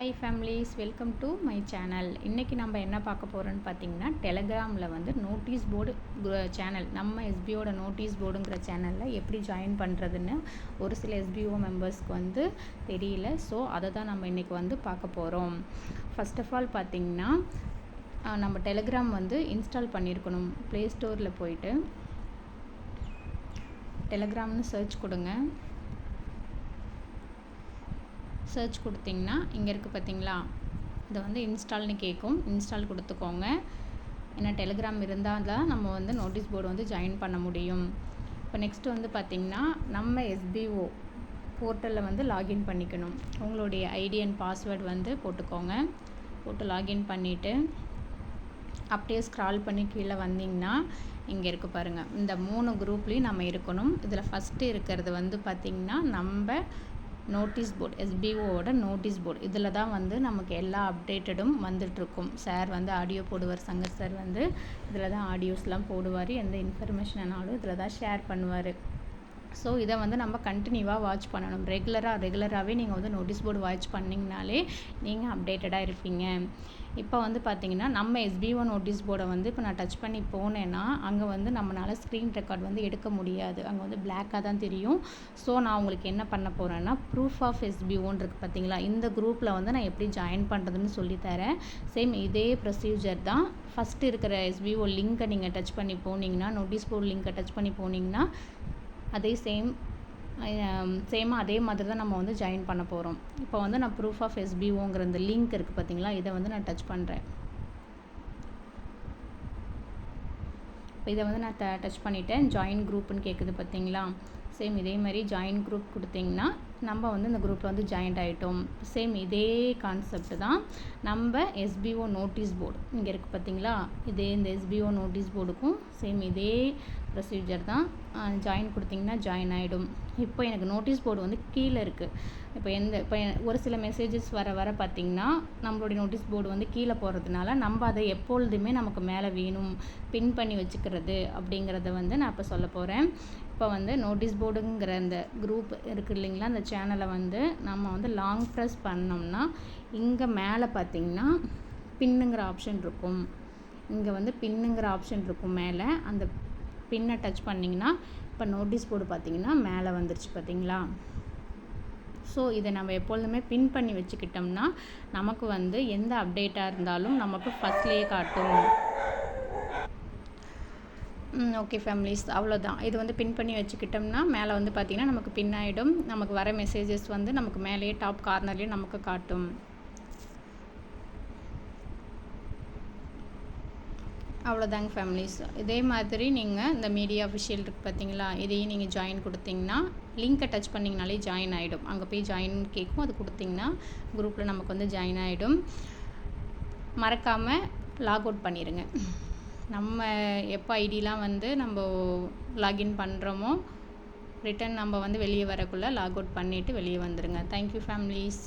Hi families welcome to my channel இன்றைக்கி நம்ம என்ன பார்க்க போகிறோன்னு பார்த்தீங்கன்னா டெலகிராமில் வந்து நோட்டீஸ் போர்டு சேனல் நம்ம எஸ்பியோட நோட்டீஸ் போர்டுங்கிற சேனலில் எப்படி ஜாயின் பண்ணுறதுன்னு ஒரு சில எஸ்பிஓ மெம்பர்ஸ்க்கு வந்து தெரியல. ஸோ அதை தான் நம்ம இன்றைக்கி வந்து பார்க்க போகிறோம் ஃபஸ்ட் ஆஃப் ஆல் பார்த்திங்கன்னா நம்ம டெலகிராம் வந்து இன்ஸ்டால் பண்ணியிருக்கணும். ப்ளே ஸ்டோரில் போயிட்டு டெலகிராம்னு சர்ச் கொடுங்க. சர்ச் கொடுத்திங்கன்னா இங்கே இருக்குது பார்த்தீங்களா இதை வந்து இன்ஸ்டால்னு கேட்கும் இன்ஸ்டால் கொடுத்துக்கோங்க. ஏன்னா டெலிகிராம் இருந்தால் தான் நம்ம வந்து நோட்டீஸ் போர்டு வந்து ஜாயின் பண்ண முடியும். இப்போ நெக்ஸ்ட்டு வந்து பார்த்திங்கன்னா நம்ம எஸ்பிஓ போர்ட்டலில் வந்து லாகின் பண்ணிக்கணும். உங்களுடைய ஐடி அண்ட் பாஸ்வேர்டு வந்து போட்டுக்கோங்க. போட்டு லாகின் பண்ணிவிட்டு அப்படியே ஸ்க்ரால் பண்ணி கீழே வந்தீங்கன்னா இங்கே இருக்குது பாருங்கள் இந்த மூணு குரூப்லேயும் நம்ம இருக்கணும். இதில் ஃபஸ்ட்டு இருக்கிறது வந்து பார்த்திங்கன்னா நம்ம நோட்டீஸ் போர்டு எஸ்பிஓவோட நோட்டீஸ் போர்டு. இதில் தான் வந்து நமக்கு எல்லா அப்டேட்டடும் வந்துட்டுருக்கும். சார் வந்து ஆடியோ போடுவார் சங்கர் சார் வந்து இதில் தான் ஆடியோஸ்லாம் போடுவார். எந்த இன்ஃபர்மேஷனாலும் இதில் தான் ஷேர் பண்ணுவார். ஸோ இதை வந்து நம்ம கண்டினியூவாக வாட்ச் பண்ணணும். ரெகுலராக ரெகுலராகவே நீங்கள் வந்து நோட்டீஸ் போர்டு வாட்ச் பண்ணிங்கனாலே நீங்கள் அப்டேட்டடாக இருப்பீங்க. இப்போ வந்து பார்த்தீங்கன்னா நம்ம எஸ்பிஓ நோட்டீஸ் போர்டை வந்து இப்போ நான் டச் பண்ணி போனேன்னா அங்கே வந்து நம்மளால் ஸ்க்ரீன் ரெக்கார்ட் வந்து எடுக்க முடியாது. அங்கே வந்து பிளாக்காக தான் தெரியும். ஸோ நான் உங்களுக்கு என்ன பண்ண போகிறேன்னா ப்ரூஃப் ஆஃப் எஸ்பிஓன்னு இருக்குது பார்த்தீங்களா இந்த குரூப்பில் வந்து நான் எப்படி ஜாயின் பண்ணுறதுன்னு சொல்லித்தரேன் சேம் இதே ப்ரொசீஜர் தான். ஃபஸ்ட்டு இருக்கிற எஸ்பிஓ லிங்க்கை நீங்கள் டச் பண்ணி போனீங்கன்னா நோட்டீஸ் போர்டு லிங்க்கை டச் பண்ணி போனீங்கன்னா அதே சேம் சேமாக அதே மாதிரி தான் நம்ம வந்து ஜாயின் பண்ண போகிறோம் இப்போ வந்து நான் ப்ரூஃப் ஆஃப் எஸ்பிஓங்கிற இந்த லிங்க் இருக்குது பார்த்தீங்களா இதை வந்து நான் டச் பண்ணுறேன் இப்போ இதை வந்து நான் ட டச் பண்ணிவிட்டேன் ஜாயின் குரூப்புன்னு கேட்குது பார்த்தீங்களா சேம் இதே மாதிரி ஜாயின் குரூப் கொடுத்தீங்கன்னா நம்ம வந்து இந்த குரூப்பில் வந்து ஜாயின்ட் ஆகிட்டோம் சேம் இதே கான்செப்ட் தான். நம்ம எஸ்பிஓ நோட்டீஸ் போர்டு இங்கே இருக்குது பார்த்தீங்களா இதே இந்த எஸ்பிஓ நோட்டீஸ் போர்டுக்கும் சேம் இதே ப்ரொசீஜர் தான். ஜாயின் கொடுத்திங்கன்னா ஜாயின் ஆகிடும் இப்போ எனக்கு நோட்டீஸ் போர்டு வந்து கீழே இருக்குது இப்போ எந்த இப்போ ஒரு சில மெசேஜஸ் வர வர பார்த்திங்கன்னா நம்மளுடைய நோட்டீஸ் போர்டு வந்து கீழே போகிறதுனால நம்ம அதை எப்பொழுதுமே நமக்கு மேலே வேணும். பின் பண்ணி வச்சுக்கிறது அப்படிங்கிறத வந்து நான் இப்போ சொல்ல போகிறேன் இப்போ வந்து நோட்டீஸ் போர்டுங்கிற அந்த குரூப் இருக்குது இல்லைங்களா அந்த சேனலை வந்து நம்ம வந்து லாங் ப்ரெஸ் பண்ணோம்னா இங்கே மேலே பார்த்திங்கன்னா பின்னுங்கிற ஆப்ஷன் இருக்கும். இங்கே வந்து பின்னுங்கிற ஆப்ஷன் இருக்கும் மேலே. அந்த பின்னை டச் பண்ணிங்கன்னா இப்போ நோட்டீஸ் போர்டு பார்த்திங்கன்னா மேலே வந்துருச்சு பார்த்தீங்களா? ஸோ இதை நம்ம எப்பொழுதுமே பின் பண்ணி வச்சுக்கிட்டோம்னா நமக்கு வந்து எந்த அப்டேட்டாக இருந்தாலும் நமக்கு ஃபஸ்ட்லேயே காட்டும். ஓகே ஃபேமிலிஸ் அவ்வளோதான் இது வந்து பின் பண்ணி வச்சுக்கிட்டோம்னா மேலே வந்து பார்த்திங்கன்னா நமக்கு பின் ஆகிடும் நமக்கு வர மெசேஜஸ் வந்து நமக்கு மேலேயே டாப் கார்னர்லேயே நமக்கு காட்டும். அவ்வளோதாங்க ஃபேமிலிஸ் இதே மாதிரி நீங்கள் இந்த மீடியா அஃபிஷியல் இருக்குது பார்த்தீங்களா இதையும் நீங்கள் ஜாயின் கொடுத்தீங்கன்னா லிங்க்கை டச் பண்ணிங்கனாலே ஜாயின் ஆகிடும் அங்கே போய் ஜாயின் கேட்கும் அது கொடுத்திங்கன்னா குரூப்பில் நமக்கு வந்து ஜாயின் ஆகிடும் மறக்காமல் லாக் அவுட் பண்ணிடுங்க நம்ம எப்போ ஐடிலாம் வந்து நம்ம லாகின் பண்ணுறோமோ ரிட்டன் நம்ம வந்து வெளியே வரக்குள்ளே லாக் அவுட் பண்ணிவிட்டு வெளியே வந்துடுங்க தேங்க்யூ ஃபேமிலிஸ்